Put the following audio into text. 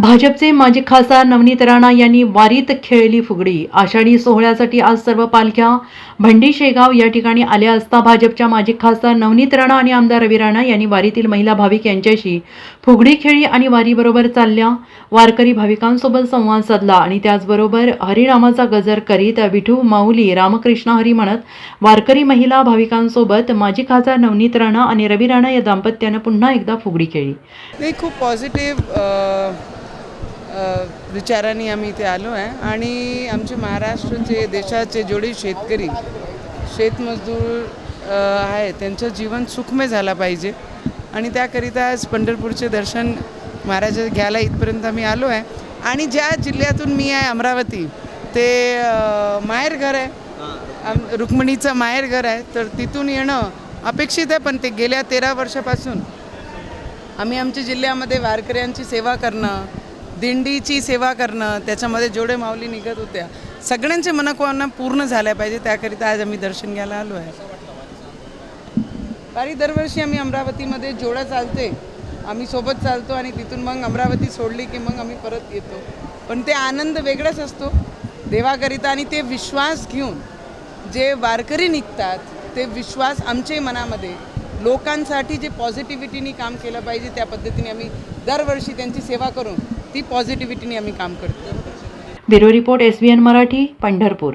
भाजपचे माजी खासदार नवनीत राणा यांनी वारीत खेळली फुगडी. आषाढी सोहळ्यासाठी आज सर्व पालख्या भंडी शेगाव या ठिकाणी आल्या असता भाजपच्या माजी खासदार नवनीत राणा आणि आमदार रवी राणा यांनी वारीतील महिला भाविक यांच्याशी फुगडी खेळी आणि वारीबरोबर चालल्या. वारकरी भाविकांसोबत संवाद साधला आणि त्याचबरोबर हरिनामाचा गजर करीत विठू माऊली रामकृष्ण हरी म्हणत वारकरी महिला भाविकांसोबत माजी खासदार नवनीत राणा आणि रवी राणा या दाम्पत्यानं पुन्हा एकदा फुगडी खेळली खूप पॉझिटिव्ह विचारांनी आम्ही इथे आलो आहे. आणि आमचे महाराष्ट्राचे देशाचे जेवढे शेतकरी शेतमजदूर आहे त्यांचं जीवन सुखमय झालं पाहिजे. आणि त्याकरिता आज पंढरपूरचे दर्शन महाराज घ्यायला इथपर्यंत आम्ही आलो आहे. आणि ज्या जिल्ह्यातून मी आहे अमरावती ते माहेरघर माहेर घर आहे. आम रुक्मिणीचं माहेर घर आहे. तर तिथून येणं अपेक्षित आहे पण ते गेल्या तेरा वर्षापासून. आम्ही आमच्या जिल्ह्यामध्ये वारकऱ्यांची सेवा करणं दिंडीची सेवा करणं त्याच्यामध्ये जेवढे माऊली निघत होत्या सगळ्यांचे मनोकामना पूर्ण झाल्या पाहिजे त्याकरिता आज आम्ही दर्शन घ्यायला आलो आहे. बारी दरवर्षी आम्ही अमरावतीमध्ये जोडा चालते आम्ही सोबत चालतो आणि तिथून मग अमरावती सोडली की मग आम्ही परत येतो. पण ते आनंद वेगळाच असतो. देवाकरिता आणि ते विश्वास घेऊन जे वारकरी निघतात ते विश्वास आमच्या मनामध्ये लोकांसाठी जे पॉझिटिव्हिटीनी काम केलं पाहिजे त्या पद्धतीने आम्ही दरवर्षी त्यांची सेवा करून ती पॉझिटिव्हिटीने आम्ही काम करतो bureau report S Marathi Pandharpur.